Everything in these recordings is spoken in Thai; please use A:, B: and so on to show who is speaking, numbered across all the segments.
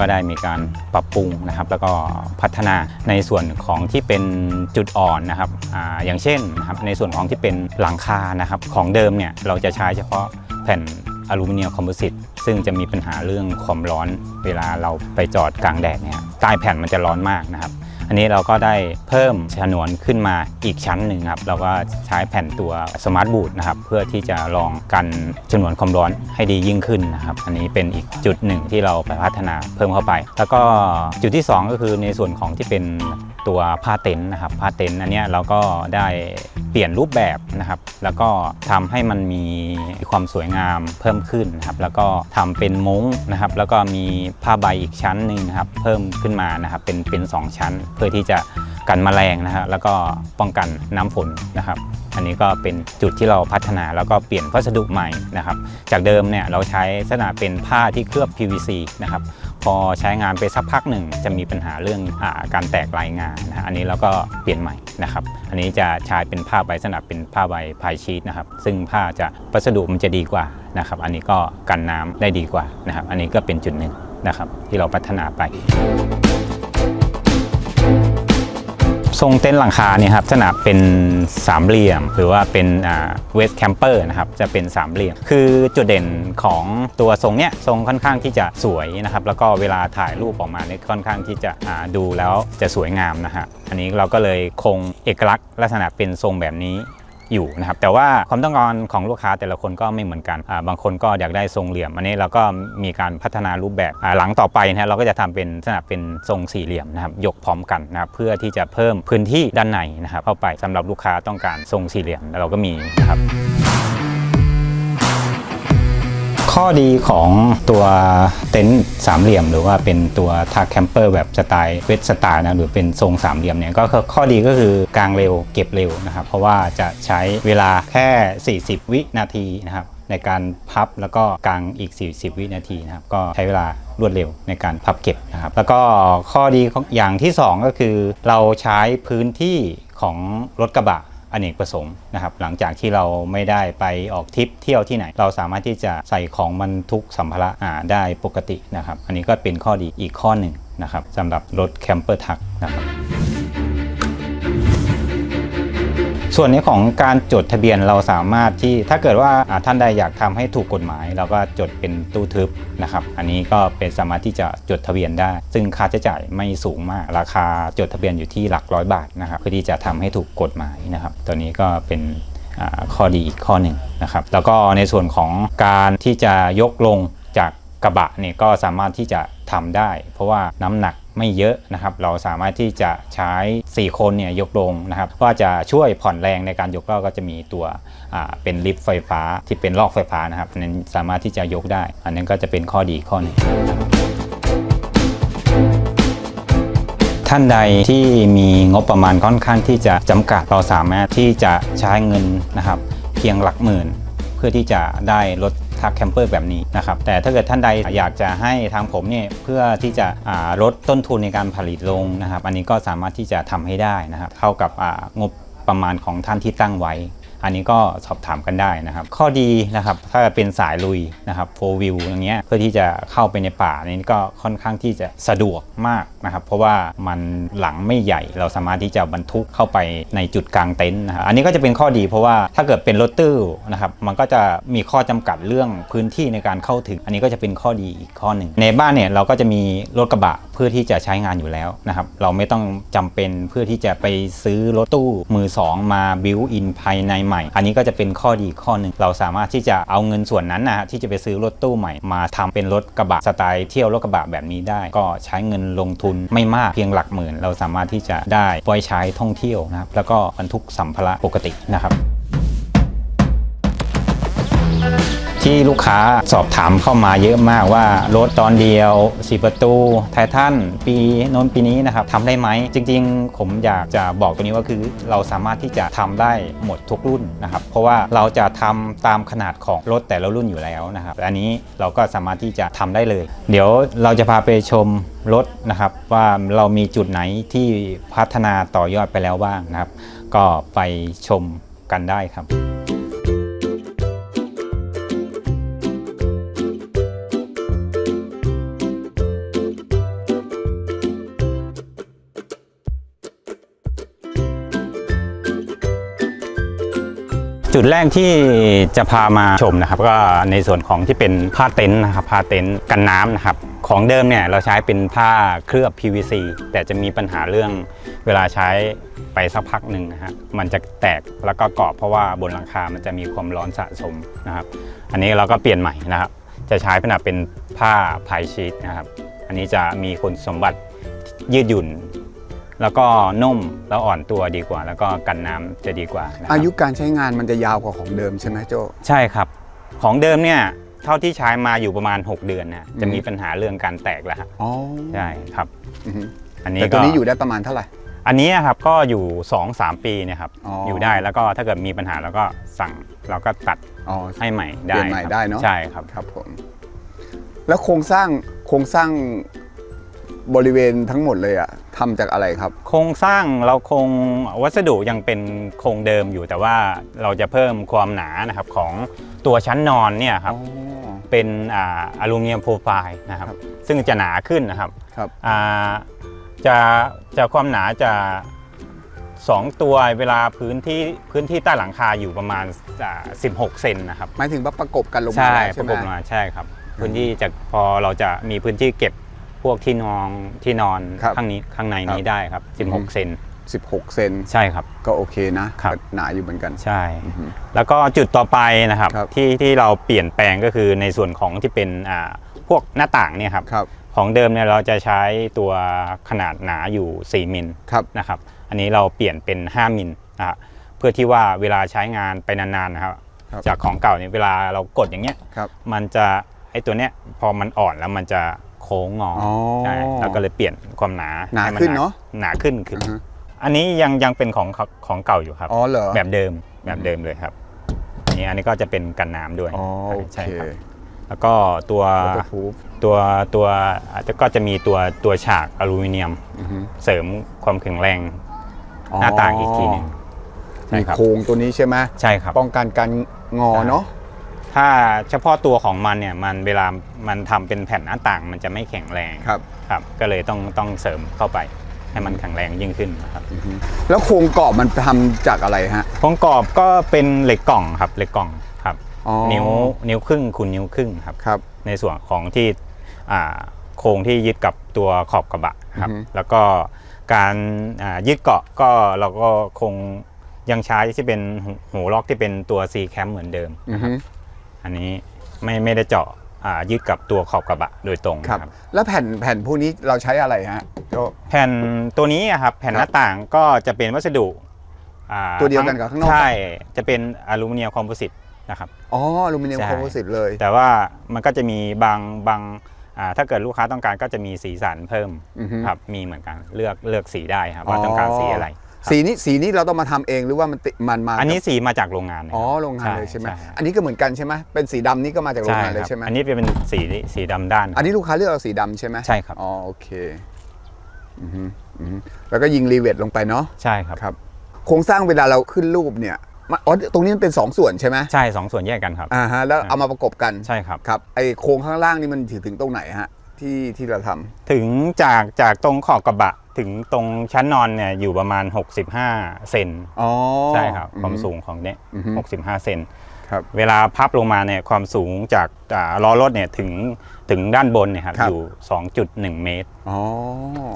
A: ก็ได้มีการปรับปรุงนะครับ แล้วก็พัฒนาในส่วนของที่เป็นจุดอ่อนนะครับออย่างเช่นนะครับในส่วนของที่เป็นหลังคานะครับ ของเดิมเนี่ยเราจะใช้เฉพาะแผ่นอลูมิเนียมคอมโพสิตซึ่งจะมีปัญหาเรื่องความร้อนเวลาเราไปจอดกลางแดดเนี่ยใต้แผ่นมันจะร้อนมากนะครับ อันนี้เราก็ได้เพิ่มฉนวนขึ้นมาอีกชั้นหนึ่งครับ เราก็ใช้แผ่นตัวสมาร์ทบูทนะครับ เพื่อที่จะรองกันฉนวนความร้อนให้ดียิ่งขึ้นนะครับ อันนี้เป็นอีกจุดหนึ่งที่เราไปพัฒนาเพิ่มเข้าไป แล้วก็จุดที่ 2 ก็คือในส่วนของที่เป็น ตัวผ้าเต็นท์นะครับผ้าเต็นท์อันนี้เราก็ได้เปลี่ยนรูปแบบนะครับ แล้วก็ทำให้มันมีความสวยงามเพิ่มขึ้นนะครับ แล้วก็ทำเป็นมุ้งนะครับ แล้วก็มีผ้าใบอีกชั้นหนึ่งนะครับ เพิ่มขึ้นมานะครับ เป็นเป็นสองชั้น เพื่อที่จะกันแมลงนะฮะแล้วก็ป้องกันน้ำฝนนะครับ อันนี้ก็เป็นจุดที่เราพัฒนาแล้วก็เปลี่ยนวัสดุใหม่นะครับ จากเดิมเนี่ยเราใช้ลักษณะเป็นผ้าที่เคลือบ PVC นะครับ พอใช้งานไปสักพักหนึ่งจะมีปัญหาเรื่องอาการแตกลายงานนะอันนี้เราก็เปลี่ยนใหม่นะครับ อันนี้จะใช้เป็นผ้าใบสนับเป็นผ้าใบพายชีตนะครับ ซึ่งผ้าจะวัสดุมันจะดีกว่านะครับ อันนี้ก็กันน้ำได้ดีกว่านะครับ อันนี้ก็เป็นจุดหนึ่งนะครับที่เราพัฒนาไป ทรงเต็นท์หลังคาเนี่ยครับลักษณะเป็นสามเหลี่ยม หรือว่าเป็นเวสแคมเปอร์นะครับจะเป็นสามเหลี่ยม คือจุดเด่นของตัวทรงเนี้ยทรงค่อนข้างที่จะสวยนะครับแล้วก็เวลาถ่ายรูปออกมาเนี่ยค่อนข้างที่จะอ่าดูแล้วจะสวยงามนะฮะอันนี้เราก็เลยคงเอกลักษณ์ลักษณะเป็นทรงแบบนี้ อยู่นะครับแต่ว่าความต้องการของลูกค้าแต่ละคนก็ไม่เหมือนกัน บางคนก็อยากได้ทรงเหลี่ยม อันนี้เราก็มีการพัฒนารูปแบบหลังต่อไปนะเราก็จะทำเป็นสนับเป็นทรงสี่เหลี่ยมนะครับยกพร้อมกันนะครับเพื่อที่จะเพิ่มพื้นที่ด้านในนะครับเข้าไปสำหรับลูกค้าต้องการทรงสี่เหลี่ยมเราก็มีนะครับ ข้อดีของตัวเต็นท์สามเหลี่ยม หรือว่าเป็นตัวทาแคมเปอร์แบบสไตล์เวสสไตล์นะหรือเป็นทรงสามเหลี่ยมเนี่ยก็คือข้อดีก็คือกางเร็วเก็บเร็วนะครับเพราะว่าจะใช้เวลาแค่ 40 วินาทีนะครับในการพับแล้วก็กางอีก 40 วินาทีนะครับก็ใช้เวลารวดเร็วในการพับเก็บนะครับ แล้วก็ข้อดีของอย่างที่ 2 ก็คือ เราใช้พื้นที่ของรถกระบะ อเนกประสงค์นะครับหลังจากที่เราไม่ได้ไปออกทริปเที่ยวที่ไหน เราสามารถที่จะใส่ของมันทุกสัมภาระอ่าได้ปกตินะครับ อันนี้ก็เป็นข้อดีอีกข้อหนึ่งนะครับสำหรับรถแคมเปอร์ทักนะครับ ส่วนนี้ของการจดทะเบียนเราสามารถที่ถ้าเกิดว่าท่านใดอยากทำให้ถูกกฎหมาย เราก็จดเป็นตู้ทึบนะครับ อันนี้ก็เป็นสามารถที่จะจดทะเบียนได้ ซึ่งค่าใช้จ่ายไม่สูงมาก ราคาจดทะเบียนอยู่ที่หลักร้อยบาทนะครับเพื่อที่จะทำให้ถูกกฎหมายนะครับ ตัวนี้ก็เป็นข้อดีอีกข้อหนึ่งนะครับ แล้วก็ในส่วนของการที่จะยกลงจาก กระบะเนี่ยก็สามารถที่จะทำได้ เพราะว่าน้ำหนักไม่เยอะนะครับ เราสามารถที่จะใช้ 4 คนเนี่ยยกลงนะครับว่าจะช่วยผ่อนแรงในการยกลอก็จะมีตัวเป็นลิฟต์ไฟฟ้าที่เป็นลอกไฟฟ้านะครับนั้นสามารถที่จะยกได้ อันนั้นก็จะเป็นข้อดีข้อหนึ่งท่านใดที่มีงบประมาณค่อนข้างที่จะจำกัดเราสามารถที่จะใช้เงินนะครับ เพียงหลักหมื่น เพื่อที่จะได้รถ ทักแคมเปอร์แบบนี้นะครับแต่ถ้าเกิดท่านใดอยากจะให้ทางผมเนี่ยเพื่อที่จะลดต้นทุนในการผลิตลงนะครับ อันนี้ก็สามารถที่จะทำให้ได้นะครับเท่ากับงบประมาณของท่านที่ตั้งไว้ อันนี้ก็สอบถามกันได้นะครับ ข้อดีนะครับถ้าเป็นสายลุยนะครับโฟวิวอย่างเงี้ยเพื่อที่จะเข้าไปในป่านี่ก็ค่อนข้างที่จะสะดวกมากนะครับ เพราะว่ามันหลังไม่ใหญ่เราสามารถที่จะบรรทุกเข้าไปในจุดกลางเต็นท์นะครับอันนี้ก็จะเป็นข้อดีเพราะว่าถ้าเกิดเป็นรถตู้นะครับมันก็จะมีข้อจำกัดเรื่องพื้นที่ในการเข้าถึง อันนี้ก็จะเป็นข้อดีอีกข้อหนึ่งในบ้านเนี่ยเราก็จะมีรถกระบะเพื่อที่จะใช้งานอยู่แล้วนะครับเราไม่ต้องจำเป็นเพื่อที่จะไปซื้อรถตู้มือสองมาบิวอินภายในหม่ อันนี้ก็จะเป็นข้อดีข้อหนึ่งเราสามารถที่จะเอาเงินส่วนนั้นนะฮะที่จะไปซื้อรถตู้ใหม่มาทำเป็นรถกระบะสไตล์เที่ยวรถกระบะแบบนี้ได้ ก็ใช้เงินลงทุนไม่มากเพียงหลักหมื่น เราสามารถที่จะได้ไว้ใช้ท่องเที่ยวนะครับแล้วก็บรรทุกสัมภาระปกตินะครับ ที่ลูกค้าสอบถามเข้ามาเยอะมากว่ารถตอนเดียวสีประตูไททันปีโน้นปีนี้นะครับทำได้ไหม จริง ๆ ผมอยากจะบอกตัวนี้ว่าคือ เราสามารถที่จะทำได้หมดทุกรุ่นนะครับ เพราะว่าเราจะทำตามขนาดของรถแต่ละรุ่นอยู่แล้วนะครับอันนี้เราก็สามารถที่จะทำได้เลย เดี๋ยวเราจะพาไปชมรถนะครับ ว่าเรามีจุดไหนที่พัฒนาต่อยอดไปแล้วบ้างนะครับ ก็ไปชมกันได้ครับ จุดแรกที่จะพามาชมนะครับ ก็ในส่วนของที่เป็นผ้าเต็นท์นะครับผ้าเต็นท์กันน้ำนะครับ ของเดิมเนี่ยเราใช้เป็นผ้าเคลือบ PVC แต่จะมีปัญหาเรื่องเวลาใช้ไปสักพักหนึ่งนะฮะมันจะแตกแล้วก็เกาะเพราะว่าบนหลังคา มันจะมีความร้อนสะสมนะครับ อันนี้เราก็เปลี่ยนใหม่นะครับ จะใช้เป็นแบบเป็นผ้าพายชีตนะครับ อันนี้จะมีคุณสมบัติยืดหยุ่น แล้วก็นุ่มแล้วอ่อนตัวดีกว่า แล้วก็กันน้ำจะดีกว่านะครับ
B: อายุการใช้งานมันจะยาวกว่าของเดิมใช่ไหมโจ
A: ใช่ครับ ของเดิมเนี่ยเท่าที่ใช้มาอยู่ประมาณ 6 เดือนนะจะ
B: อืม
A: มีปัญหาเรื่องการแตกแล้วครับ
B: อ๋อ
A: ใช่ครับ
B: อือฮึ
A: อันนี้
B: แต่
A: ก็
B: ตัวนี้อยู่ได้ประมาณเท่าไหร่
A: อันนี้ครับก็อยู่ 2-3 ปีเนะครับ
B: อ๋อ
A: อ
B: อ
A: ยู่ได้แล้วก็ถ้าเกิดมีปัญหาเราก็สั่งเราก็ตัด
B: อ๋อ
A: ให้ใหม่ได้
B: เปลี่ยนใหม่
A: ครับ
B: ได้เนอะ
A: ใช่ครับ
B: ครับผมแล้วโครงสร้างโครงสร้าง บริเวณทั้งหมดเลยอะทำจากอะไรครับ
A: โครงสร้างเราคงวัสดุยังเป็นโครงเดิมอยู่แต่ว่าเราจะเพิ่มความหนานะครับของตัวชั้นนอนเนี่ยครับ
B: อ๋อ
A: เป็นอ่าอลูมิเนียมโปรไฟล์นะครับ
B: ครับ
A: ซึ่งจะหนาขึ้นนะครับ
B: ครับ
A: อ่าจะจะความหนาจะ 2 ตัวเวลาพื้นที่พื้นที่ใต้หลังคาอยู่ประมาณอ่า16 เซนนะครับ
B: หมายถึงว่าประกบกันลงมา
A: ใช่
B: แล้ว
A: ป
B: ใช่
A: ระ
B: ไห
A: ก
B: ม
A: บมาใช่ครับพื้นที่จะพอเราจะมีพื้นที่เก็บ พวกที่นอนที่นอน
B: ครับ
A: ข้างนี้ข้างในนี้
B: ครับ
A: ได้ครับ
B: อือฮึ
A: 16 เซน
B: 16 เซน
A: ใช่ครับ
B: ก็โอเคนะครับ หนาอยู่เหมือนกัน
A: ใช่
B: อือฮึ
A: แล้วก็จุดต่อไปนะครับ
B: ครับ
A: ที่ที่เราเปลี่ยนแปลงก็คือในส่วนของที่เป็นอ่าพวกหน้าต่างเนี่ยครับ
B: ครับ
A: ของเดิมเนี่ยเราจะใช้ตัวขนาดหนาอยู่ 4 มิล
B: ครับ
A: นะครับ อันนี้เราเปลี่ยนเป็น 5 มิลนะครับเพื่อที่ว่าเวลาใช้งานไปนานๆนะครับ
B: ครับ
A: จากของเก่าเนี่ยเวลาเรากดอย่างเงี้ย
B: ครับ
A: มันจะไอตัวเนี้ยพอมันอ่อนแล้วมันจะ โค้งงออ
B: อ๋อ
A: ใช่เราก็เลยเปลี่ยนความหนา
B: หนา
A: ให้มั
B: ขึ้นเนอะ
A: หนาขึ้นขึ้น
B: อือฮึ
A: อันนี้ยังยังเป็นของของเก่าอยู่ครับ
B: อ๋อเหรอ
A: แบบเดิมแบบเดิมเลยครับอันนี้อันนี้ก็จะเป็นกันน้ำด้วย
B: อ๋อโอ
A: ใช่
B: เค
A: ครับแล้วก็ตัว
B: waterproof
A: ตัวตัวอาจจะก็จะมีตัวตัวฉากอลูมิเนียม
B: อือฮึ
A: เสริมความแข็งแรงหน้าต่างอีกทีหนึ่งใช่
B: มี
A: ครับ
B: โครงตัวนี้ใช่ไหม
A: ใช่ครับ
B: ป้องกันการงอเนาะ
A: ถ้าเฉพาะตัวของมันเนี่ยมันเวลามันทำเป็นแผ่นหน้าต่าง มันจะไม่แข็งแรง
B: ครับ
A: ครับ ก็เลยต้องต้องเสริมเข้าไปให้มันแข็งแรงยิ่งขึ้นนะครับ
B: อือฮึแล้วโครงกรอบมันทำจากอะไรฮะ
A: โครงกรอบก็เป็นเหล็กกล่องครับเหล็กกล่องครับ
B: อ๋อ
A: นิ้วนิ้วครึ่งคูณนิ้วครึ่งครับ
B: ครับ
A: ในส่วนของที่อ่าโครงที่ยึดกับตัวขอบกระบะครับ
B: อือฮึ
A: แล้วก็การอ่ายึดเกาะก็เราก็คงยังใช้ที่เป็นหูหูล็อกที่เป็นตัว C cam เหมือนเดิม
B: อือ
A: นะค
B: ฮึ
A: รับ อันนี้ไม่ไม่ได้เจาะอ่ายึดกับตัวขอบกระบะโดยตรง
B: ครับ
A: นะครับ
B: แล้วแผ่นแผ่นพวกนี้เราใช้อะไรฮะโจ
A: แผ่นตัวนี้อะครับแผ่น
B: ครับ
A: หน้าต่างก็จะเป็นวัสดุอ่า
B: ตัวเดียวกันกับข้างนอก
A: ใช่ จะเป็นอลูมิเนียมคอมโพสิตนะครับ
B: อ๋ออลูมิเนียม
A: ใช่
B: คอมโพสิตเลย
A: แต่ว่ามันก็จะมีบางบางอ่าถ้าเกิดลูกค้าต้องการก็จะมีสีสันเพิ่ม
B: อือฮึ
A: ครับมีเหมือนกันเลือกเลือกสีได้ครับว่าต้องการสีอะไร
B: สีนี้สีนี้เราต้องมาทำเองหรือว่ามันติมันมา
A: อันนี้
B: กับ
A: สีมาจากโรงงานนะค
B: อ๋
A: รั
B: อบโรงงานเลยใช่ไหม
A: ใช่ใช่
B: อันนี้ก็เหมือนกันใช่ไหมเป็นสีดำนี่ก็มาจากโรงงานเลย
A: ครับ
B: ใช่ไหม
A: อันนี้เป็นสีสีดำด้าน
B: อันนี้ลูกค้าเลือกเอาสีดำใช่ไหม
A: ใช่ครับ
B: อ๋อโอเคอือฮึอือฮึแล้วก็ยิงรีเวทลงไปเนาะ
A: ใช่ครับ
B: ครับ โครงสร้างเวลาเราขึ้นรูปเนี่ยมันอ๋อตรงนี้มันเป็นสองส่วนใช่ไหม
A: ใช่สองส่วนแยกกันครับ
B: อ่าฮะแล้วเอามาประกบกัน
A: ใช่ครับ
B: ครับไอโครงข้างล่างนี่มันถึงถึงตรงไหนฮะที่ที่เราทำ
A: ถึงจากจากตรงขอบกระบะ ถึงตรงชั้นนอนเนี่ยอยู่ประมาณ 65 เซน
B: อ๋อ
A: ใช่ครับ
B: อือฮึ
A: ความสูงของเนี้ย
B: อือฮึ
A: 65 เซน
B: ครับ
A: เวลาพับลงมาเนี่ยความสูงจากอ่าล้อรถเนี่ยถึงถึงด้านบนเนี่ยครับ
B: ครับ
A: อยู่ 2.1 เมตร
B: อ๋อ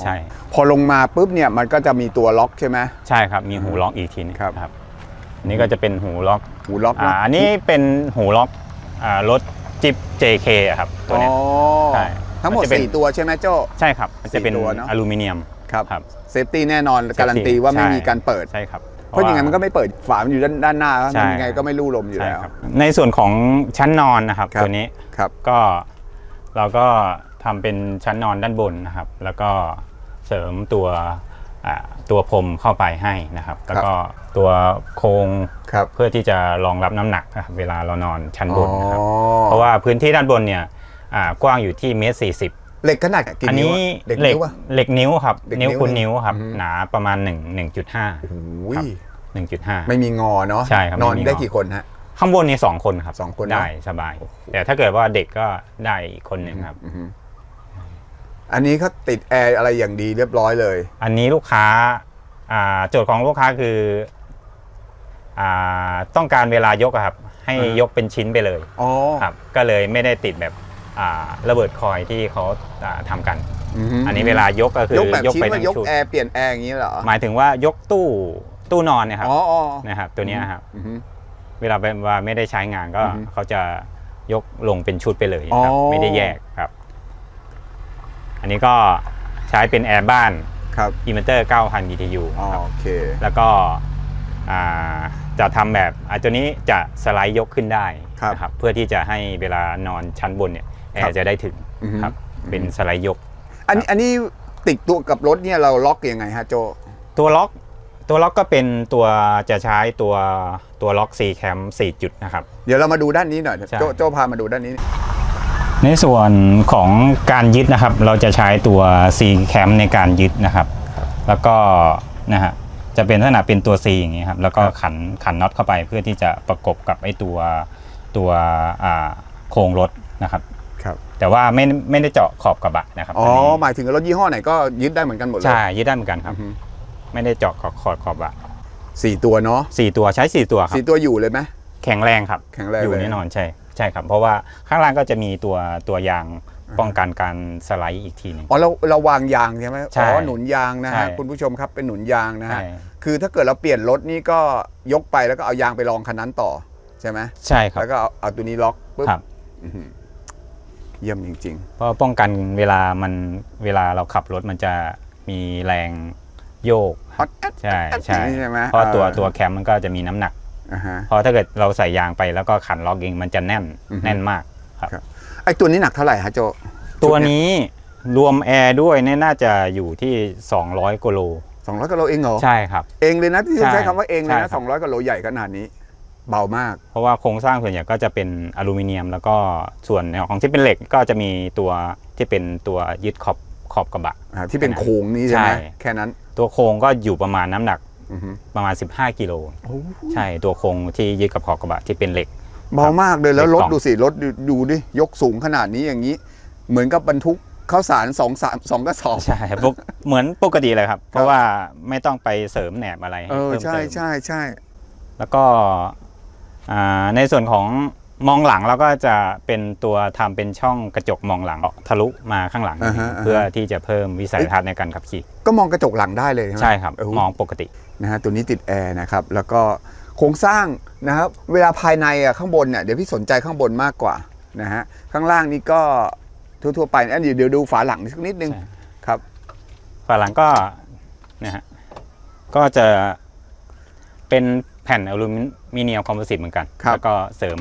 A: ใช่
B: พอลงมาปุ๊บเนี่ยมันก็จะมีตัวล็อกใช่ไหม
A: ใช่ครับมีหูล็อกอีกทีนึง
B: ครับ
A: ครับอันนี่ก็จะเป็นหูล็อก
B: หูล็อก
A: อ่า
B: เะ
A: อันนี้เป็นหูล็อกอ่ารถจิป JK อะครับตัวเนี้ย
B: อ๋อ
A: ใช่
B: ทั้งหมด
A: มันจะเป็น
B: 4ตัวใช่ไหมโจ้
A: ใช่ครับมันจะเป็น
B: สี่ตัวเนอะ
A: อลูมิเนียม
B: ครับ
A: ครับ
B: เซฟตี้แน่นอนการันตีว่าไม่
A: ใช่
B: มีการเปิด
A: ใช่ครับ
B: เพราะยังไงมันก็ไม่เปิดฝามันอยู่ด้านด้านหน้า
A: ใช่
B: ยังไงก็ไม่ลู่ลมอยู่
A: ใช่
B: แล้ว
A: ครับในส่วนของชั้นนอนนะครับ
B: ครับ
A: ตัวนี้
B: ครับ
A: ก็เราก็ทำเป็นชั้นนอนด้านบนนะครับ แล้วก็เสริมตัวอ่าตัวพรมเข้าไปให้นะครับ แล้วก็ตัวโครง
B: ครับ
A: เพื่อที่จะรองรับน้ำหนักนะครับเวลาเรานอนชั้นบนนะครับ
B: อ๋อ
A: เพราะว่าพื้นที่ด้านบนเนี่ยอ่ากว้างอยู่ที่เมตรสี่สิบ
B: เหล็กขนาดกี่
A: อัน
B: นิ้ว
A: นี้
B: อะเหล็ก
A: เหล็ก
B: นิ้วอะ
A: เหล็กนิ้วครับ
B: เหล็ก
A: นิ้ว
B: นิ้ว
A: คูณ
B: เลย
A: นิ้วครับ
B: อือฮึ
A: หนาประมาณ1 1.5
B: โอ้โห
A: ครับ 1.5
B: ไม่มีงอเนาะ
A: ใช่ครับ
B: นอน
A: ไม่มีงอ
B: ได้กี่คนฮะ
A: ข้างบนนี่สองคนครับ
B: สองคนเนอะ
A: ได้สบาย แต่ถ้าเกิดว่าเด็กก็ได้อีกคนหนึ่งครับ
B: อือฮึอันนี้เขาติดแอร์อะไรอย่างดีเรียบร้อยเลย
A: อันนี้ลูกค้าอ่าโจทย์ของลูกค้าคืออ่าต้องการเวลายกอะครับ ให้
B: อ่าย
A: ยกเป็นชิ้นไปเลย
B: อ๋อ
A: ครับ ก็เลยไม่ได้ติดแบบอ่า ระเบิดคอยที่เขาอ่าทำกัน
B: ม
A: อันนี้เวลายกก็คือย
B: กแบบชิ้น
A: ไป
B: ว่ายก
A: ชุด
B: แอร์เปลี่ยนแอร์อย่างนี้เหรอ
A: หมายถึงว่ายกตู้ตู้นอนเนยครับ
B: อ๋ออ๋อ
A: นะครับตัวเนี้ยครับ
B: อือฮึ
A: เวลาเป็นว่าไม่ได้ใช้งานก็
B: อือฮึ
A: เขาจะยกลงเป็นชุดไปเลยครับ
B: อ๋อ
A: ไม่ได้แยกครับ อันนี้ก็ใช้เป็นแอร์บ้าน
B: ครับ
A: อินเวอร์เตอร์ 9,000 BTU
B: อ๋อ
A: ครับ
B: โอเค
A: แล้วก็อ่าจะทำแบบอะตัวนี้จะสไลด์ยกขึ้นได้
B: ครับ
A: นะครับ เพื่อที่จะให้เวลานอนชั้นบนเนี่ย แอ
B: ครับ
A: ร์จะได้ถึง
B: อือฮึ
A: ครับ เป็นสไลด์ยก
B: อันนี้อันนี้ติดตัวกับรถเนี่ยเราล็อกยังไงฮะโจ
A: ตัวล็อกตัวล็อกก็เป็นตัวจะใช้ตัวตัวล็อก C cam 4จุดนะครับ
B: เดี๋ยวเรามาดูด้านนี้หน่อย
A: ใช่
B: โจโจพามาดูด้านนี้
A: ในส่วนของการยึดนะครับ เราจะใช้ตัว C cam ในการยึดนะครับ แล้วก็นะฮะจะเป็นลักษณะเป็นตัว C อย่างนี้ครับแล้วก็
B: ครับ
A: ขันขันน็อตเข้าไปเพื่อที่จะประกบกับไอ้ตัวตัวอ่าโครงรถนะครับ
B: ครับ
A: แต่ว่าไม่ไม่ได้เจาะขอบกระบะนะครับ
B: อ๋อ
A: นนี้
B: หมายถึงรถยี่ห้อไหนก็ยึดได้เหมือนกันหมดเลย
A: ใช่ยึดได้เหมือนกันครับ
B: อือฮึ
A: ไม่ได้เจาะขอบขอบขอบกระบะ
B: สี่ตัวเนาะ
A: สี่ตัวใช้สี่ตัวครับ
B: สี่ตัวอยู่เลยไหม
A: แข็งแรงครับ
B: แข็งแรง
A: อยู่
B: เลย
A: แน่นอนใช่ใช่ครับ เพราะว่าข้างล่างก็จะมีตัวตัวยางป้องกันการสไลด์อีกทีหนึง
B: อ๋อเราเราวางยางใช่ไหม
A: ใช่
B: อ๋อหนุนยางนะฮะ
A: ใช่
B: คุณผู้ชมครับเป็นหนุนยางนะฮะ
A: ใช่
B: คือถ้าเกิดเราเปลี่ยนรถนี่ก็ยกไปแล้วก็เอายางไปรองคันนั้นต่อใช่ไหม
A: ใช่ครับ
B: แล้วก็เอาเอาตัวนี้ล็อกปุ๊บ
A: ครับ
B: อื้อหือ เยี่ยมจริง
A: เพราะป้องกันเวลามันเวลาเราขับรถมันจะมีแรงโยก
B: ๆฮอตแอด
A: ใช่ใช่
B: ใช่ไหม
A: เพราะตัว
B: เออ
A: ตัวแคมมันก็จะมีน้ำหนัก
B: อ่าฮะ
A: เพราะถ้าเกิดเราใส่ยางไปแล้วก็ขันล็อกเองมันจะแน่น
B: อือฮึ
A: แน่นมากครับ
B: ครับไอตัวนี้หนักเท่าไหร่ฮะโจ
A: ตัวนี้รวมแอร์ด้วยเนี่ยน่าจะอยู่ที่ 200กิโล
B: สองร้อยกิโลเองเหรอ
A: ใช่ครับ
B: เองเลยนะที่
A: ใช่
B: ใช้คำว่าเองเลย
A: ใช่
B: นะครับสองร้อยกิโลใหญ่ขนาดนี้ เบามาก
A: เพราะว่าโครงสร้างส่วนใหญ่ก็จะเป็นอลูมิเนียม แล้วก็ส่วนของที่เป็นเหล็กก็จะมีตัวที่เป็นตัวยึดขอบขอบกระบะ
B: อ่าที่เป็นโครงนี้ใช่ไหม
A: ใช่
B: แค่นั้น
A: ตัวโครงก็อยู่ประมาณน้ำหนัก
B: อือฮึ
A: ประมาณ 15กิโลใช่ตัวโครงที่ยึดกับขอบกระบะที่เป็นเหล็ก
B: เบามากเลยแล้ว
A: เป็น
B: ร
A: ก
B: ถ
A: ล่อง
B: ดูสิรถดูดูดิยกสูงขนาดนี้อย่างนี้ เหมือนกับบรรทุกข้าวสารสองสามสองกระสอบ
A: ใช่ปกเหมือนปกติเลยครับ เพราะว่าไม่ต้องไปเสริมแหนบอะไรให้
B: เออ
A: เพิ่ม
B: ใช่
A: เติม
B: ใช่ใช่
A: แล้วก็อ่า ในส่วนของมองหลังเราก็จะเป็นตัวทำเป็นช่องกระจกมองหลังทะลุมาข้างหลัง
B: อ่าฮะอ่าฮะ
A: เพื่อที่จะเพิ่มวิสัยทัศน์ในการขับขี่
B: ก็มองกระจกหลังได้เลยใช่ไหม
A: ใช่ครับ
B: เออ
A: มองปกติ
B: นะฮะตัวนี้ติดแอร์นะครับแล้วก็โครงสร้างนะครับเวลาภายในอะข้างบนเนี่ยเดี๋ยวพี่สนใจข้างบนมากกว่านะฮะข้างล่างนี่ก็ทั่วๆไปอันนี้เดี๋ยวดูฝาหลังสักนิดนึง
A: ใช่
B: ครับ
A: ฝาหลังก็นะฮะก็จะเป็น แผ่นอลูมิเนียมคอมโพสิตเหมือนกัน
B: ครับ
A: แล้วก็เสริม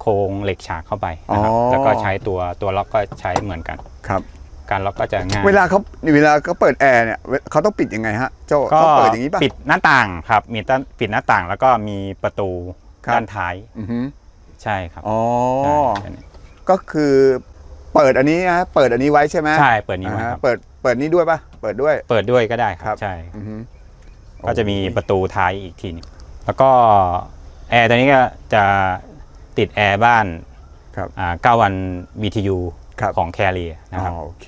A: โครงเหล็กฉากเข้าไปนะครับ
B: อ๋อ
A: แล้วก็ใช้ตัวตัวล็อกก็ใช้เหมือนกัน
B: ครับ
A: การล็อกก็จะง่าย
B: เวลาเขาเวลาเขาเปิดแอร์เนี่ยเวเขาต้องปิดยังไงฮะโจ
A: ก็
B: เขาเปิดอย่างนี้ป่ะ
A: ปิดหน้าต่างครับ มีต้นปิดหน้าต่างแล้วก็มีประตู
B: ครับ
A: ด้านท้าย
B: อือฮึ
A: ใช่ครับ
B: อ๋อ
A: ใช่แค่นี้
B: ก็คือเปิดอันนี้นะเปิดอันนี้ไว้ใช่ไหม
A: ใช่เปิดนี้
B: อ่า
A: ไว้
B: ฮะ
A: ครับ
B: เปิดเปิดนี้ด้วยป่ะเปิดด้วย
A: เปิดด้วยก็ได้ค
B: ครั
A: รับบใช่
B: อือฮึ
A: ก็จะมีประตูท้ายอีกทีหนึง แล้วก็แอร์ตัวนี้ก็จะติดแอร์บ้าน
B: ครับ
A: อ่า9วัน BTU
B: ครับ
A: ของแคเรียนะ
B: อ๋
A: ครับ
B: อโอเค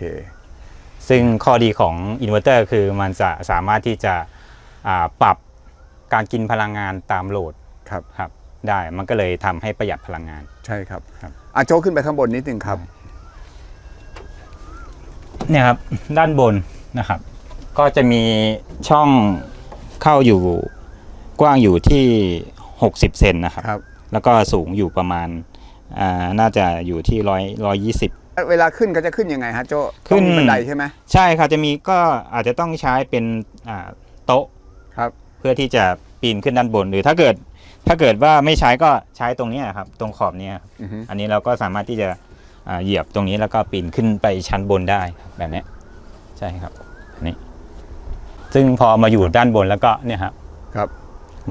A: ซึ่งข้อดีของอินเวอร์เตอร์คือมันจะสามารถที่จะอ่าปรับการกินพลังงานตามโหลด
B: ครับ
A: ครับได้มันก็เลยทำให้ประหยัดพลังงาน
B: ใช่ครับ
A: ครับ
B: อะโจขึ้นไปข้างบนนิดนึงครับ
A: เนี่ยครับ ด้านบนนะครับ ก็จะมีช่องเข้าอยู่ กว้างอยู่ที่ 60 เซนนะครับ
B: ครับ
A: แล้วก็สูงอยู่ประมาณอ่าน่าจะอยู่ที่ร้อยร้อยยี่สิบ
B: เวลาขึ้นก็จะขึ้นยังไงฮะโจ
A: ขึ้น
B: ต้องมีบันไดใช่ไหม
A: ใช่ครับจะมีก็อาจจะต้องใช้เป็นอ่าโต๊ะ
B: ครับ
A: เพื่อที่จะปีนขึ้นด้านบน หรือถ้าเกิดถ้าเกิดว่าไม่ใช้ก็ใช้ตรงเนี้ยครับตรงขอบเนี้ยครับ
B: อือฮึ
A: อันนี้เราก็สามารถที่จะอ่าเหยียบตรงนี้แล้วก็ปีนขึ้นไปชั้นบนได้แบบเนี้ยใช่ครับอันนี้ ซึ่งพอมาอยู่ด้านบนแล้วก็เนี่ยครับ
B: ครับ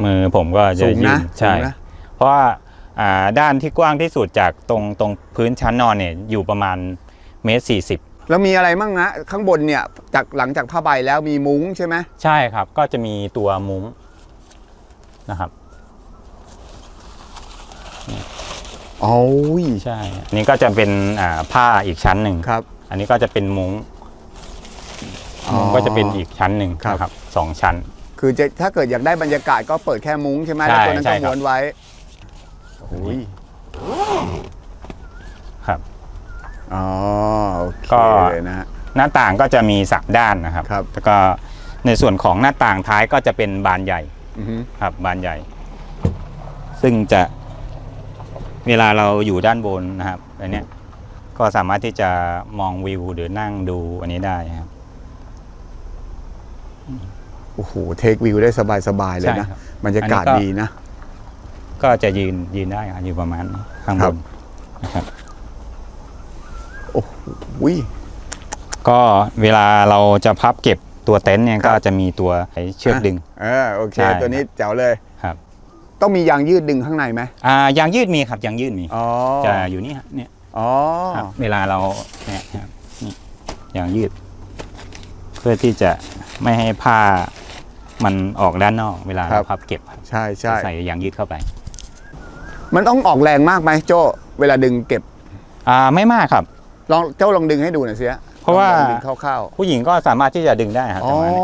A: มือผมก็จะ
B: สูง
A: ยื
B: นะ
A: น
B: สู
A: ใช่
B: งนะ
A: เพราะว่าอ่าด้านที่กว้างที่สุดจากตรงตรงพื้นชั้นนอนเนี่ยอยู่ประมาณเมตรสี่สิบ
B: แล้วมีอะไรมั่งนะข้างบนเนี่ยจากหลังจากผ้าใบแล้วมีมุ้งใช่ไหม
A: ใช่ครับ ก็จะมีตัวมุ้งนะครับ
B: โอ้ย
A: ใช่อันนี้ก็จะเป็นอ่าผ้าอีกชั้นหนึ่ง
B: ครับ
A: อันนี้ก็จะเป็นมุ้ง
B: อ๋อ
A: มุ้งก็จะเป็นอีกชั้นหนึ่ง
B: ครับ
A: นะครับสองชั้น
B: คือจะถ้าเกิดอยากได้บรรยากาศก็เปิดแค่มุ้งใช่ไหม
A: ใช่
B: แล้วตัวนั้น
A: ใช่
B: ก็
A: ครับ
B: ม้วนไว้โอ้ย
A: ครับ
B: อ๋อโอเค
A: ก็
B: เลยนะฮะ
A: หน้าต่างก็จะมีสามด้านนะครับ
B: ครับ
A: แล้วก็ในส่วนของหน้าต่างท้ายก็จะเป็นบานใหญ่
B: อือฮึ
A: ครับบานใหญ่ ซึ่งจะเวลาเราอยู่ด้านบนนะครับอันเนี้ยก็สามารถที่จะมองวิวหรือนั่งดูอันนี้ได้ครับ
B: โอ้โหเทควิวได้สบายๆเลย
A: ใช่
B: นะครับ บรรยากาศ
A: อันนี้ก็
B: ดีนะ
A: ก็จะยืนยืนได้ครับอยู่ประมาณข้าง
B: ครับบ
A: นนะครับ
B: โอ้โหวิ
A: ก็เวลาเราจะพับเก็บตัวเต็นท์เนี่ย
B: ครับ
A: ก็จะมีตัวไอ้เชือกดึง
B: เออโอเค
A: ใช่
B: ตัวนี้แจ๋วเลย
A: ครับ
B: ต้องมียางยืดดึงข้างในไหม
A: อ่ายางยืดมีครับยางยืดมี
B: อ๋อ
A: จะอยู่นี่ฮะเนี่ย
B: อ๋อ
A: ครับเวลาเราเนี่ยครับนี่ยางยืด เพื่อที่จะไม่ให้ผ้า มันออกด้านนอกเวลาเราพับเก็บครับ
B: ใช่ใช่
A: ใส่ยางยืดเข้าไป
B: มันต้องออกแรงมากไหมโจเวลาดึงเก็บ
A: อ่าไม่มากครับ
B: ลองเจ้าลองดึงให้ดูหน่อยสิฮะ
A: เพราะว่า
B: ลองดึงคร่าว
A: ผู้หญิงก็สามารถที่จะดึงได้ครับ
B: ๆอ๋
A: ป
B: อ
A: ระมาณนี้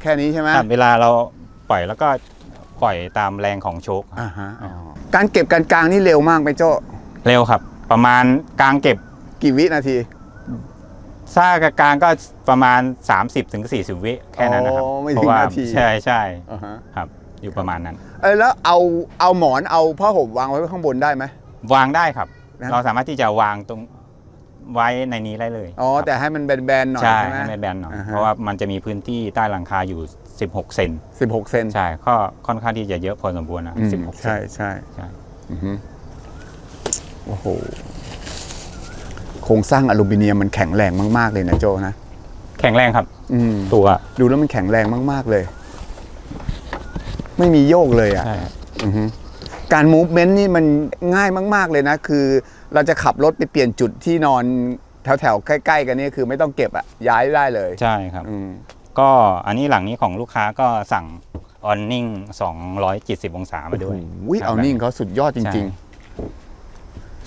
B: แค่นี้ใช่ไหม
A: ครับเวลาเราปล่อยแล้วก็ปล่อยตามแรงของโชคครับ
B: อ่าฮะอ๋อการเก็บการกลางนี่เร็วมากไหมโจ
A: เร็วครับ ประมาณกลางเก็บ
B: กี่วินาที
A: ซ่ากกลางก็ประมาณ 30-40ถึง40วิแค่นั้นนะครับ
B: อ๋อไม่
A: เพ
B: ถึง
A: ราะว่า
B: นาที
A: ใช่ใช่
B: อ่าฮะ
A: ครับ อยู่ประมาณนั้น
B: เออแล้วเอาเอาหมอนเอาผ้าห่มวางไว้ข้างบนได้ไหม
A: วางได้ครับ
B: นะ
A: เราสามารถที่จะวางตรงไว้ในนี้ได้เลย
B: อ๋อ
A: ครับ
B: แต่ให้มันแบนๆหน่อย
A: ใช่
B: ใช่ไหม
A: ให้ไม่แบนหน่อย
B: อ่าฮะ
A: เพราะว่ามันจะมีพื้นที่ใต้หลังคาอยู่ 16 เซน
B: สิบหกเซน
A: ใช่ก็ค่อนข้างที่จะเยอะพอสมควรนะ
B: อืม
A: 16เซ
B: ใช่
A: น
B: ใช่
A: ใช่
B: อือฮึโอ้โห โครงสร้างอลูมิเนียมมันแข็งแรงมาก ๆ เลยนะโจนะ
A: แข็งแรงครับ
B: อืม
A: ตัว
B: ดูแล้วมันแข็งแรงมาก ๆ เลย ไม่มีโยกเลยอะ
A: ใช่ครับ
B: อือฮึการมูฟเมนต์นี่มันง่ายมาก ๆ เลยนะ คือ เราจะขับรถไปเปลี่ยนจุดที่นอนแถวๆ ใกล้ ๆ กันนี่คือไม่ต้องเก็บอะ ย้ายได้เลย
A: ใช่ครับ
B: อืม
A: ก็อันนี้หลังนี้ของลูกค้าก็สั่งออนนิ่ง270 องศามาด้วย
B: วิ
A: ครับ
B: เอานิ่งเขาสุดยอดจ
A: ใช่
B: ริง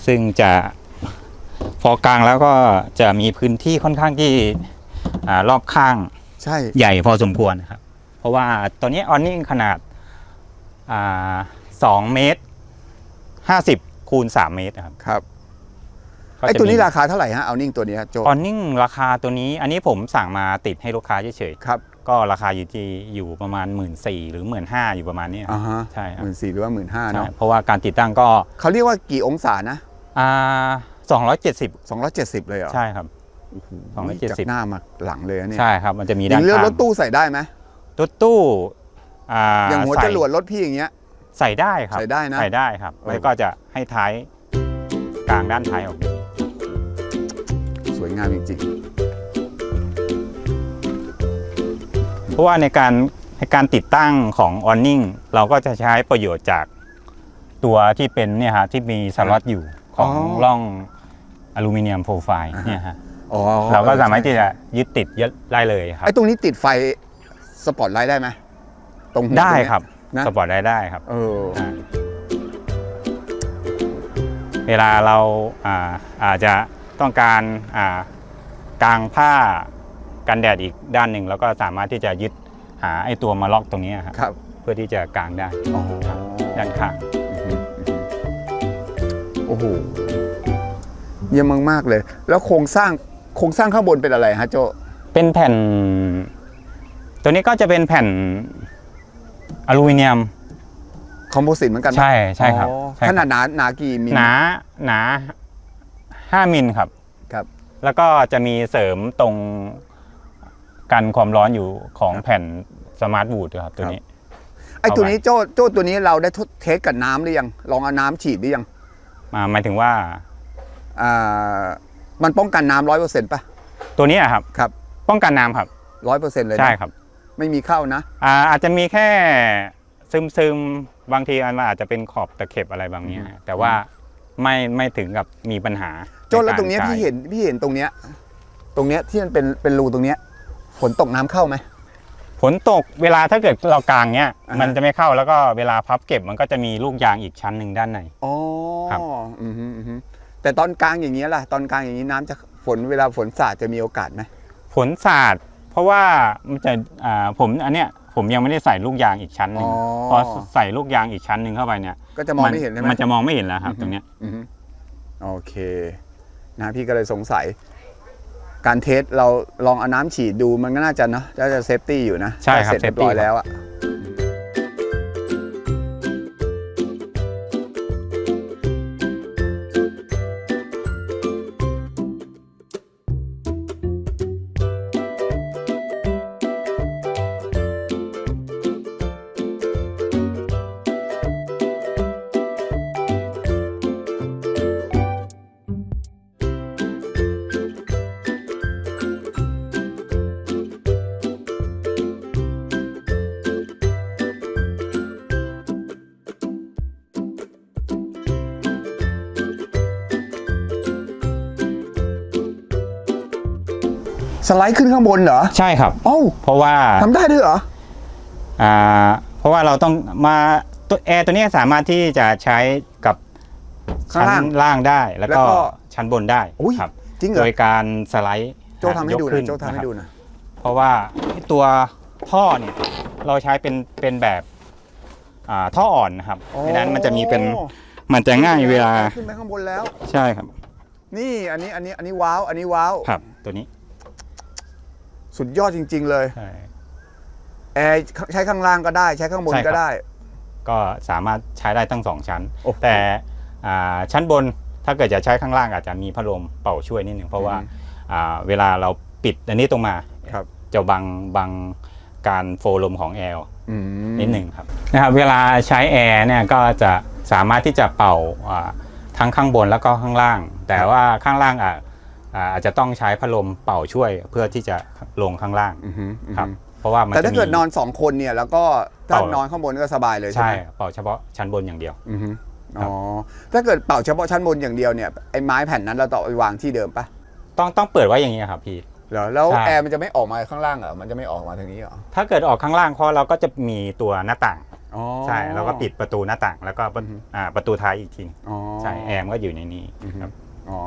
A: ซึ่งจะ พอกลางแล้วก็จะมีพื้นที่ค่อนข้างที่อารอบข้าง
B: ๆใช่
A: ใหญ่พอสมควรนะครับ เพราะว่าตัวนี้ออนนิ่งขนาดอ่าสองเมตรห้าสิบคูณสามเมตรนะครับ
B: ครับ
A: ก็
B: ไอ้
A: จะ
B: ตัวนี้
A: มี
B: ราคาเท่าไหร่ฮะเอานิ่งตัวนี้ฮะโจ
A: ออนนิ่งราคาตัวนี้อันนี้ผมสั่งมาติดให้ลูกค้าเฉย
B: ครับ
A: ๆก็ราคาอยู่ที่อยู่ประมาณหมื่นสี่หรือหมื่นห้าอยู่ประมาณเนี้ย
B: อ่าฮะ
A: ใช่ครับ
B: หมื่นสี่หรือว่าหมื่นห้า
A: ใช่
B: เนาะ
A: เพราะว่าการติดตั้งก็
B: เขาเรียกว่ากี่องศานะ
A: อ่า สองร้อยเจ็ดสิบ
B: 270 เลยเหรอ
A: ใช่ครับ
B: โอ้โห
A: 270
B: จากหน้ามาหลังเลยนะเนี่ย
A: ใช่ครับ มันจะมี
B: อ
A: ด้า
B: ย่านงเรื่อง
A: ข้าง
B: รถตู้ใส่ได้ไหม
A: รถตู้อ่า
B: อย่างหัว
A: ใส่
B: จรวดรถพี่อย่างเงี้ย
A: ใส่ได้ครับ
B: ใส่ได้นะ
A: ใส่ได้ครับ
B: เออ
A: แล้วก็จะให้ท้ายกลางด้านท้ายออกนี้
B: สวยงามจริง
A: เพราะว่าในการในการติดตั้งของออนนิ่งเราก็จะใช้ประโยชน์จากตัวที่เป็นเนี่ยฮะที่มีสล็อตอยู่ของร่อง อลูมิเนียมโปรไฟล์เนี่ยฮะ
B: ๆอ๋อ
A: เราก็สามารถที่จะยึดติดยึดได้เลยครับ
B: ไอ้ตรงนี้ติดไฟสปอตไลท์ได้ไหมตรงหัว
A: ได้
B: ตงเนี้ย
A: ครับ
B: นะ
A: สปอร์ตได้ได้ครับ
B: เออ
A: อ่าเวลาเราอ่าอาจจะต้องการอ่ากางผ้ากันแดดอีกด้านหนึ่งแล้วก็สามารถที่จะยึดหาไอ้ตัวมาล็อกตรงนี้ครับ
B: ครับ
A: เพื่อที่จะกางได้
B: โอ้โห
A: ด้านข้าง
B: อืมโอ้โห เยี่ยมมากๆเลย แล้วโครงสร้างโครงสร้างข้างบนเป็นอะไรฮะโจ
A: เป็นแผ่น ตัวนี้ก็จะเป็นแผ่นอลูมิเนียม
B: คอมโพสิตเหมือนกันไหม
A: ใช่ใช่ครับ
B: อ๋อ
A: ใช่
B: ข
A: ครับ
B: นาดหนาหนากี่มิล
A: หนาหนาห้ามิลครับ
B: ครับ
A: แล้วก็จะมีเสริมตรงกันความร้อนอยู่ของแผ่นสมาร์ทบูดครับตัวนี้
B: ไอ้ตัว
A: เอาไว้
B: นี้โจ้โจ้ตัวนี้เราได้ทดเทสกับน้ำหรือยังลองเอาน้ำฉีดหรือยัง
A: มาหมายถึงว่า
B: อ่า มันป้องกันน้ำร้อยเปอร์เซ็นต์ป่ะ
A: ตัวนี้อะครับ
B: ครับ
A: ป้องกันน้ำครับ
B: ร้อยเปอร์เซ็นต์เลยนะ
A: ใช่ครับ
B: ไม่มีเข้านะ
A: อ่าอาจจะมีแค่ซึมซึมๆบางทีอันว่าอาจจะเป็นขอบตะเข็บอะไรบางเนี้ย
B: อืม
A: แต่ว่าไม่ไม่ถึงกับมีปัญหา
B: โจ้แล้วตรงเนี้ย
A: ใกา
B: พี่
A: ใช้
B: เห็นพี่เห็นตรงเนี้ยตรงเนี้ยที่มันเป็นเป็นรูตรงเนี้ยฝนตกน้ำเข้าไหม
A: ฝนตกเวลาถ้าเกิดเรากลางเนี้ย
B: อ่าฮะ
A: มันจะไม่เข้าแล้วก็เวลาพับเก็บมันก็จะมีลูกยางอีกชั้นหนึ่งด้านใน
B: อ๋อ
A: ครับ
B: อืมฮึอืมฮึ แต่ตอนกลางอย่างเงี้ยล่ะ ตอนกลางอย่างนี้น้ำจะฝนเวลาฝนสาดจะมีโอกาสไหม
A: ฝนสาดเพราะว่ามันจะอ่าผมอันเนี้ยฝผมยังไม่ได้ใส่ลูกยางอีกชั้นหนึ่ง
B: อ๋อ
A: พอใส่ลูกยางอีกชั้นหนึ่งเข้าไปเนี่ย
B: ก็จะมองไม่เห็นใช่ไหม
A: มันจะมองไม่เห็นแล้วครับ ตรงเนี้ย
B: อือฮึโอเค นะพี่ก็เลยสงสัย การเทสเราลองเอาน้ำฉีดดูมันก็น่าจะเนาะน่าจะเซฟตี้อยู่นะ
A: ใช่ครับ
B: ถ้าเสร็จเรียบร้อย
A: safety
B: แล้วอะ สไลด์ขึ้นข้างบนเหรอ
A: ใช่ครับ
B: เอ้า
A: เพราะว่า
B: ทำได้ด้วยเหรอ
A: อ่า เพราะว่าเราต้องมาตัวแอร์ตัวเนี้ยสามารถที่จะใช้กับ
B: ข้าง
A: ชั้
B: ล่าง
A: นล่างได้ แล้วก็
B: แล้วก็
A: ชั้นบนได้
B: อุ๊ย
A: ครับ
B: จริงเหร
A: โด
B: อ
A: ยการสไลด์
B: โจทำให้ดู
A: ยก
B: ห
A: ขึ้
B: นะโจทำให้
A: นะครับ
B: ดูหนะ
A: เพราะว่าตัวท่อเนี่ยเราใช้เป็นเป็นแบบอ่าท่ออ่อนนะครับดังนั้นมันจะมีเป็นมันจะง่ายเวลา
B: ขึ้นไปข้างบนแล้ว
A: ใช่ครับ
B: นี่อันนี้อันนี้อันนี้ว้าว อันนี้ว้าว
A: ครับ ตัวนี้
B: สุดยอดจริง ๆ เลย
A: ใช่
B: แอร์ใช้ข้างล่างก็ได้ ใช้ข้างบน
A: ใช่ครับ
B: ก็ได้
A: ก็สามารถใช้ได้ทั้งสองชั้น
B: โอ้โห
A: แต่อ่าชั้นบนถ้าเกิดจะใช้ข้างล่างอาจจะมีพัดลมเป่าช่วยนิดหนึ่งเพราะว่า
B: อืม
A: อ่าเวลาเราปิดอันนี้ตรงมา
B: ครับ
A: จะบังบังการโฟลมของแอร์
B: อืม
A: นิดหนึ่งครับนะครับเวลาใช้แอร์เนี่ยก็จะสามารถที่จะเป่าอ่าทั้งข้างบนแล้วก็ข้างล่าง แต่ว่าข้างล่างอะ อ่าอาจจะต้องใช้พัดลมเป่าช่วยเพื่อที่จะลงข้างล่าง
B: อือฮึอือฮึ
A: ครับเพราะว่ามัน
B: แต่ถ้า
A: จะมี
B: เกิดนอนสองคนเนี่ยแล้วก็ถ้า
A: เป่าน
B: นอนข้างบนก็สบายเลยใช่
A: ใช่
B: ไหม
A: เป่าเฉพาะชั้นบนอย่างเดียว
B: อือฮึ
A: ครั
B: อ๋
A: บ
B: อถ้าเกิดเป่าเฉพาะชั้นบนอย่างเดียวเนี่ยไอ้ไม้แผ่นนั้นเราต่องไปวางที่เดิมปะ
A: ต้องต้องเปิดไว้อย่างนี้ครับพี่
B: เหรอแล้ว
A: ใช่
B: แอร์มันจะไม่ออกมาข้างล่างเหรอมันจะไม่ออกมาทางนี้เหรอ
A: ถ้าเกิดออกข้างล่างเพราะเราก็จะมีตัวหน้าต่าง
B: อ๋อ
A: ใช่เราก็ปิดประตูหน้าต่างแล้วก็ประ
B: อือฮึ
A: อ่าประตูท้ายอีกที
B: อ๋อ
A: ใช่แอร์มันก็อยู่ในนี้
B: อือฮึ
A: ครับ
B: อ๋อ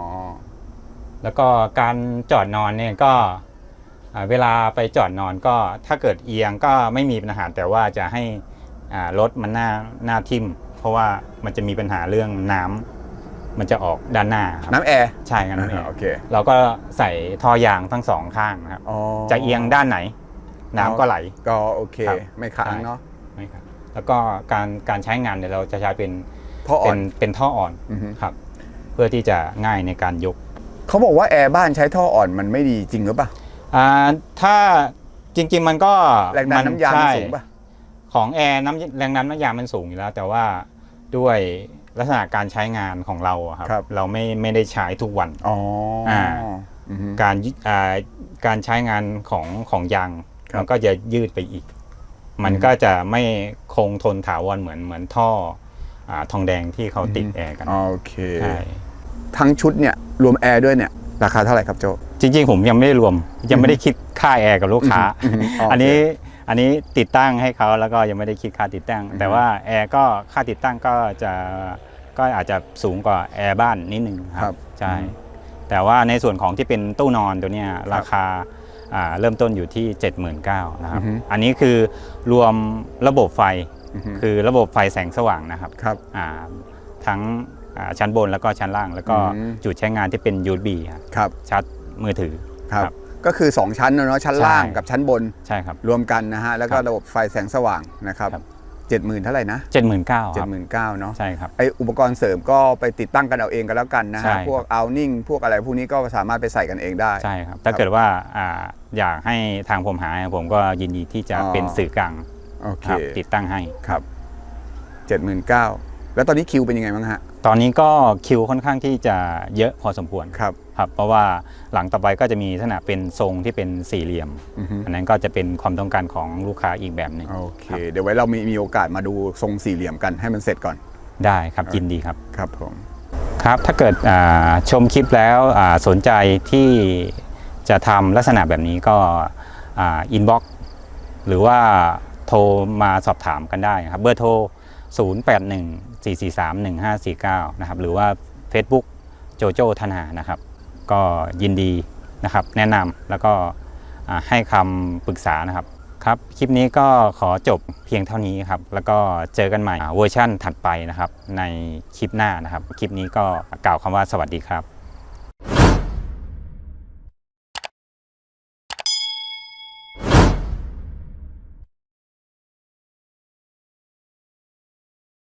A: แล้วก็การจอดนอนเนี่ยก็อ่าเวลาไปจอดนอนก็ถ้าเกิดเอียงก็ไม่มีปัญหาแต่ว่าจะให้อ่ารถมันหน้าหน้าทิ่ม เพราะว่ามันจะมีปัญหาเรื่องน้ำมันจะออกด้านหน้าครับ
B: น้ำแอร์
A: ใช่ครับน้ำแอร์
B: โอเค
A: เราก็ใส่ท่อยางทั้งสองข้างนะครับ
B: อ๋อ
A: จะเอียงด้านไหน น้ำก็ไหล
B: ก็โอเค
A: ครับ
B: ไม่ค้าง
A: ใช่
B: เนาะ
A: ไม่ครับแล้วก็การการใช้งานเนี่ยเราจะใช้เป็น
B: ท่ออ่
A: เป็
B: อน
A: นเป็นท่ออ่อน
B: อือฮึ
A: ครับ เพื่อที่จะง่ายในการยก
B: เขาบอกว่าแอร์บ้านใช้ท่ออ่อนมันไม่ดีจริงหรือเปล่า
A: อ่าถ้าจริง ๆ มันก็
B: แรงดันน้ำยางมัน
A: ใช่
B: สูงป่ะ
A: ของแอร์น้ำแรงดันน้ำยางมันสูงอยู่แล้ว แต่ว่าด้วยลักษณะการใช้งานของเราอะครับ
B: ครับ
A: เราไม่ไม่ได้ใช้ทุกวัน
B: อ๋ออ่า
A: อ่าการยึอ่าการใช้งานของของยาง
B: ครับ
A: มันก็จะยืดไปอีก มัน
B: อืม
A: ก็จะไม่คงทนถาวรเหมือนเหมือนท่ออาทองแดงที่เขาติดแอร์กัน
B: โอเค
A: ใช่
B: ทั้งชุดเนี่ยรวมแอร์ด้วยเนี่ยราคาเท่าไหร่ครับโจ
A: จริง ๆ ผมยังไม่ได้รวมยังไม่ได้คิดค่าแอร์กับลูกค้า
B: อืมโอเค
A: อันนี้อันนี้ติดตั้งให้เขาแล้วก็ยังไม่ได้คิดค่าติดตั้ง
B: อืม
A: แต่ว่าแอร์ก็ค่าติดตั้งก็จะก็อาจจะสูงกว่าแอร์บ้านนิดนึงครับใช่แต่ว่าในส่วนของที่เป็นตู้นอนตัวเนี้ยราคาอ่าเริ่มต้นอยู่ที่ 79,000นะครับ
B: อือฮึ
A: อันนี้คือรวมระบบไฟ
B: อือฮึ
A: คือระบบไฟแสงสว่างนะครับ
B: ครับ
A: อ่าทั้งอ่า ชั้นบนแล้วก็ชั้นล่าง แล้วก็
B: อืม
A: จุดใช้งานที่เป็น USB ครับ
B: ครับ
A: ชาร์จมือถือ
B: ครับ
A: ครับ
B: ก็คือ 2 ชั้นนะเนาะชั้น
A: ใช่
B: ล่างกับชั้นบน
A: ใช่ครับ
B: รวมกันนะฮะแล้วก็
A: ครับ
B: ระบบไฟแสงสว่างนะครับ
A: ครับ
B: เจ็ดหมื่นเท่าไหร่นะ
A: 79,000ค
B: เจ็ด
A: รับ
B: หมื่นเก้าเนาะ
A: ใช่ครับ
B: ไออุปกรณ์เสริมก็ไปติดตั้งกันเอาเองกันแล้วกันนะ
A: ใช่
B: ฮะพวกเอานิ่งพวกอะไรพวกนี้ก็สามารถไปใส่กันเองได้
A: ใช่ครับถ้าเกิดว่าอ่าอยากให้ทางผมหาผมก็ยินดีที่จะ
B: อ๋อ
A: เป็นสื่อกลาง
B: โอเค
A: ครับติดตั้งให้
B: ครับเจ็ดหมื่นเก้า แล้วตอนนี้คิวเป็นยังไงบ้างฮะ
A: ตอนนี้ก็คิวค่อนข้างที่จะเยอะพอสมควร
B: ครับ
A: ครับ เพราะว่าหลังต่อไปก็จะมีลักษณะเป็นทรงที่เป็นสี่เหลี่ยม
B: อือฮึ
A: อันนั้นก็จะเป็นความต้องการของลูกค้าอีกแบบหนึ่ง
B: โอเค เดี๋ยวไว้เรามีมีโอกาสมาดูทรงสี่เหลี่ยมกันให้มันเสร็จก่อน
A: ได้ครับยินดีครับ
B: ครับผม
A: ครับ ถ้าเกิดอ่าชมคลิปแล้วอ่าสนใจที่จะทำลักษณะแบบนี้ก็อินบ็อกหรือว่าโทรมาสอบถามกันได้ครับ เบอร์โทร 4431549 นะครับหรือว่า Facebook โจโจธนานะครับ ก็ยินดีนะครับแนะนำแล้วก็ให้คำปรึกษานะครับครับ คลิปนี้ก็ขอจบเพียงเท่านี้ครับ แล้วก็เจอกันใหม่เวอร์ชั่นถัดไปนะครับ ในคลิปหน้านะครับ คลิปนี้ก็กล่าวคำว่าสวัสดีครับ